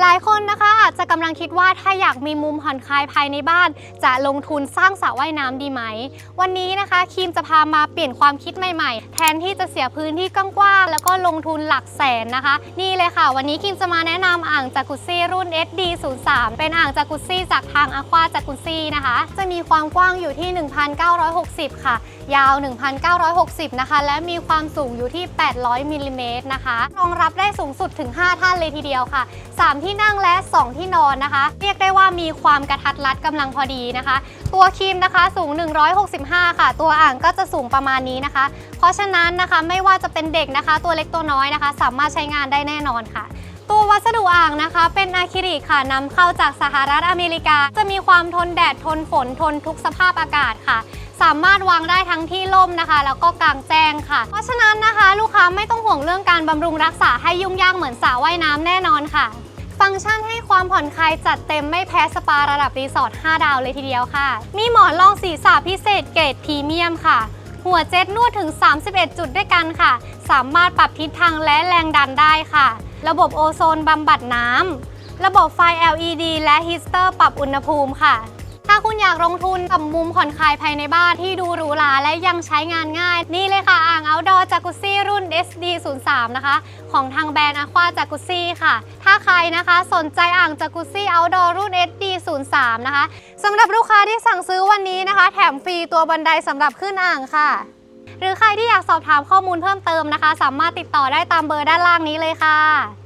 หลายคนนะคะอาจจะกำลังคิดว่าถ้าอยากมีมุมผ่อนคลายภายในบ้าน จะลงทุนสร้างสระว่ายน้ำดีไหม วันนี้นะคะคีมจะพามาเปลี่ยนความคิดใหม่ๆ แทนที่จะเสียพื้นที่กว้างๆแล้วก็ลงทุนหลักแสนนะคะ นี่เลยค่ะ วันนี้คีมจะมาแนะนำอ่างจากุซี่รุ่น SD03 เป็นอ่างจากุซี่จากทางอควาจากุซี่นะคะ จะมีความกว้างอยู่ที่ 1,960 ค่ะ ยาว 1,960 นะคะ และมีความสูงอยู่ที่ 800มิลลิเมตรนะคะรองรับได้สูงสุดถึง 5 ท่านเลยทีเดียวค่ะ3ที่นั่งและ 2 ที่นอนนะคะ เรียกได้ว่ามีความกระทัดรัดกำลังพอดีนะคะ ตัวครีมนะคะสูง 165 ค่ะ ตัวอ่างก็จะสูงประมาณนี้นะคะ เพราะฉะนั้นนะคะไม่ว่าจะเป็นเด็กนะคะ ตัวเล็กตัวน้อยนะคะ สามารถใช้งานได้แน่นอนค่ะตัววัสดุอ่างนะคะ เป็นอะคริลิกค่ะนำเข้าจากสหรัฐอเมริกา จะมีความทนแดดทนฝนทนทุกสภาพอากาศค่ะ สามารถวางได้ทั้งที่ร่มนะคะ แล้วก็กลางแจ้งค่ะ เพราะฉะนั้นนะคะ ลูกค้าไม่ต้องห่วงเรื่องการบำรุงรักษาให้ยุ่งยากเหมือนสระว่ายน้ำแน่นอนค่ะ ฟังก์ชันให้ความผ่อนคลายจัดเต็มไม่แพ้สปาระดับรีสอร์ท 5 ดาวเลยทีเดียวค่ะ มีหมอนรองศีรษะพิเศษเกรดพรีเมียมค่ะ หัวเจ็ตนวดถึง 31 จุดด้วยกันค่ะ สามารถปรับทิศทางและแรงดันได้ค่ะ ระบบโอโซนบำบัดน้ำระบบไฟ LED และฮีสเตอร์ปรับอุณหภูมิค่ะ ถ้าคุณอยากลงทุนกับมุมผ่อนคลายภายในบ้านที่ดูหรูหราและยังใช้งานง่าย นี่เลยค่ะอ่าง Outdoor Jacuzzi รุ่น SD03 นะคะ ของทางแบรนด์ Aqua Jacuzzi ค่ะ ถ้าใครนะคะสนใจอ่าง Jacuzzi Outdoor รุ่น SD03 นะคะสำหรับลูกค้าที่สั่งซื้อวันนี้นะคะ แถมฟรีตัวบันไดสำหรับขึ้นอ่างค่ะ หรือใครที่อยากสอบถามข้อมูลเพิ่มเติมนะคะ สามารถติดต่อได้ตามเบอร์ด้านล่างนี้เลยค่ะ